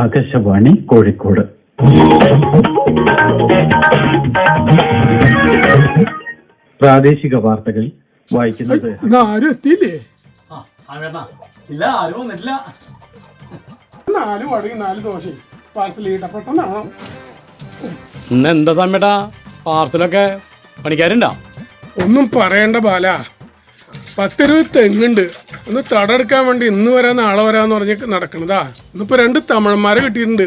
ആകാശവാണി കോഴിക്കോട്. പ്രാദേശിക വാർത്തകൾ വായിക്കുന്നത് ആരും എത്തിയില്ലേ. ഇല്ല ആരും വന്നിട്ടില്ല. നാല് വടയും നാല് ദോശയും. പാർസൽ ചെയ്യട്ടെ പെട്ടെന്നാണോ. ഇന്ന് എന്താ സമയട്ടാ? പാർസലൊക്കെ പണിക്കാരുണ്ടോ? ഒന്നും പറയണ്ട ബാല. പത്തിരുപത് തെങ്ങുണ്ട്. ഒന്ന് തടെടുക്കാൻ വേണ്ടി ഇന്ന് വരാൻ നാളെ വരാന്ന് പറഞ്ഞ് നടക്കണതാ. ഇന്നിപ്പോ രണ്ട് തമിഴന്മാരെ കിട്ടിയിട്ടുണ്ട്.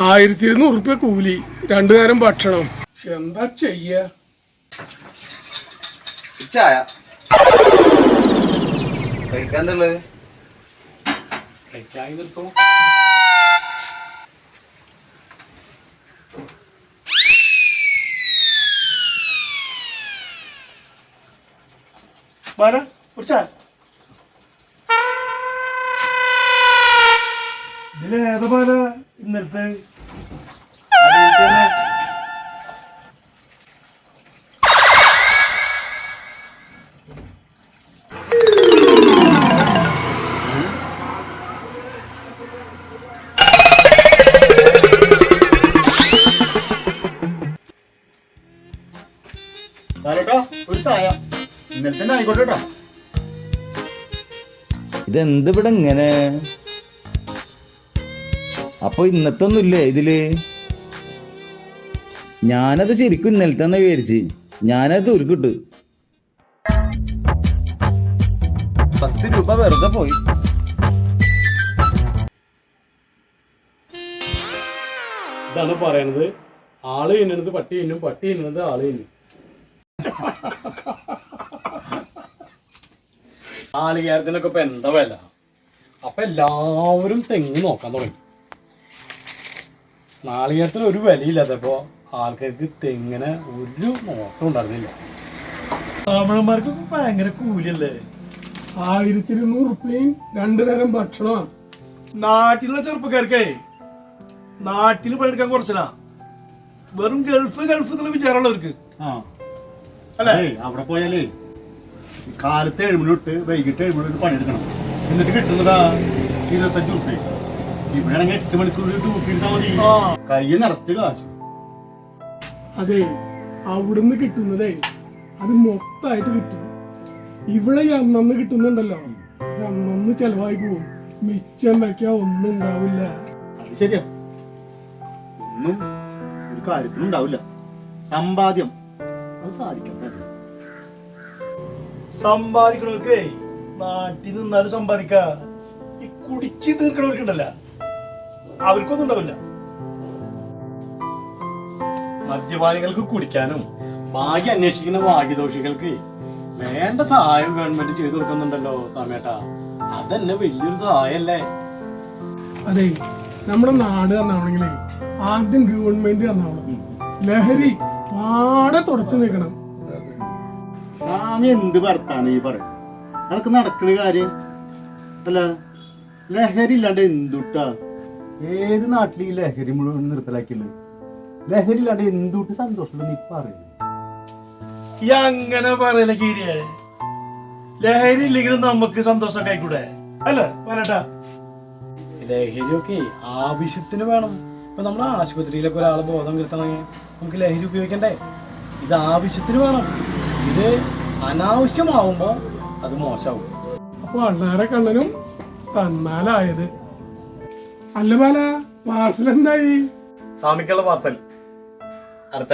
ആയിരത്തി ഇരുന്നൂറ് റുപ്യ കൂലി രണ്ടു നേരം ഭക്ഷണം. പക്ഷെ എന്താ ചെയ്യ? ചായ. കുറിച്ചാ ഇതിൽ ഏതാ പോലെ ഇന്നലത്തെ ഒരു ചായ. ഇന്നലത്തെ തന്നെ ആയിക്കോട്ടെ കേട്ടോ ഇതെന്ത് ഇവിടെ ഇങ്ങനെ? അപ്പൊ ഇന്നത്തെ ഒന്നുമില്ലേ ഇതിൽ? ഞാനത് ശരിക്കും ഇന്നലത്തെ തന്നെ വിചാരിച്ച്. ഞാനത് ഉരുക്കിട്ട് പത്ത് രൂപ വെറുതെ പോയി. ഇതാണ് പറയണത്. ആൾ ഇന്നത് പട്ടി തിന്നും പട്ടി ഇന്നത് ആൾ തിന്നും ആളികാരത്തിനൊക്കെ ഇപ്പൊ എന്താ വില? അപ്പൊ എല്ലാവരും തെങ്ങ് നോക്കാൻ തുടങ്ങി. നാളികേരത്തിന് ഒരു വിലയില്ലാത്തപ്പോ ആൾക്കാർക്ക് തെങ്ങനെ ഒരു നോട്ടം ഉണ്ടായിരുന്നില്ല. തമിഴന്മാർക്ക് ഭയങ്കര കൂലിയല്ലേ? ആയിരത്തി ഇരുന്നൂറ് റുപ്യയും രണ്ടു നേരം ഭക്ഷണമാണ്. നാട്ടിലുള്ള ചെറുപ്പക്കാർക്കേ നാട്ടിൽ പണിയെടുക്കാൻ കുറച്ചനാ വെറും ഗൾഫ് ഗൾഫ് എന്നുള്ള വിചാരമുള്ളവർക്ക് അല്ലേ? അവിടെ പോയാലേ കാലത്ത് ഏഴ് മണി തൊട്ട് വൈകിട്ട് ഏഴ് മണി തൊട്ട് പണിയെടുക്കണം. എന്നിട്ട് കിട്ടുന്നതാ ഇരുപത്തഞ്ച് റുപ്യ ഇവിടെയാണെങ്കിൽ എട്ട് മണിക്കൂർ മതി. നിറച്ച് കാശ്. അതെ അവിടുന്ന് കിട്ടുന്നതേ അത് മൊത്തമായിട്ട് കിട്ടും. ഇവിടെ ഈ അന്നന്ന് കിട്ടുന്നുണ്ടല്ലോ അത് അന്നൊന്ന് ചെലവായി പോവും. മിച്ചം വയ്ക്കാൻ ഒന്നും ഉണ്ടാവില്ല. അത് ശരിയാ. ഒന്നും ഒരു കാര്യത്തിനും ഉണ്ടാവില്ല. സമ്പാദ്യം. അത് സാധിക്കട്ടെ. സമ്പാദിക്കണവർക്ക് നാട്ടിൽ നിന്നാലും സമ്പാദിക്ക. ഈ കുടിച്ചു തീർക്കണവർക്കുണ്ടല്ല. അവർക്കൊന്നും ഉണ്ടാവില്ല. മദ്യപാനികൾക്ക് കുടിക്കാനും ഭാഗ്യ അന്വേഷിക്കുന്ന ഭാഗ്യദോഷികൾക്ക് വേണ്ട സഹായം ഗവൺമെന്റ് ചെയ്തു കൊടുക്കുന്നുണ്ടല്ലോ സമേട്ടാ. അതന്നെ വലിയൊരു സഹായല്ലേ അതെ നമ്മുടെ നാട് തന്നാണെങ്കിലേ ആദ്യം ഗവൺമെന്റ് തന്നാവണം ലഹരി പാടെ തുടച്ചു നിൽക്കണം സ്വാമി എന്ത് ഭർത്താണ് ഈ പറയുന്നത്? അതൊക്കെ നടക്കണ കാര്യം? അല്ല ലഹരി ഇല്ലാണ്ട് എന്തുട്ടാ? ഏത് നാട്ടിൽ ഈ ലഹരി മുഴുവൻ നിർത്തലാക്കിയുള്ളത് ലഹരി ഇല്ലാണ്ട് എന്തുട്ട് സന്തോഷം നീ പറയുന്നു? ഈ അങ്ങനെ പറയല കീരിയെ ലഹരി ഇല്ലെങ്കിലും നമുക്ക് സന്തോഷം ആയിക്കൂടെ? അല്ല പറയട്ടാ ലഹരിയൊക്കെ ആവശ്യത്തിന് വേണം. ഇപ്പൊ നമ്മൾ ആശുപത്രിയിലൊക്കെ ഒരാളെ ബോധം കിട്ടണമെങ്കിൽ നമുക്ക് ലഹരി ഉപയോഗിക്കണ്ടേ? ഇത് ആവശ്യത്തിന് വേണം. ഇത് അനാവശ്യമാവുമ്പോ അത് മോശമാവും. അപ്പൊ അണ്ണാരെ കണ്ണനും തന്നാലായത് അല്ല ബാല പാർസൽ എന്തായി? സ്വാമിക്കുള്ള പാർസൽ. അടുത്ത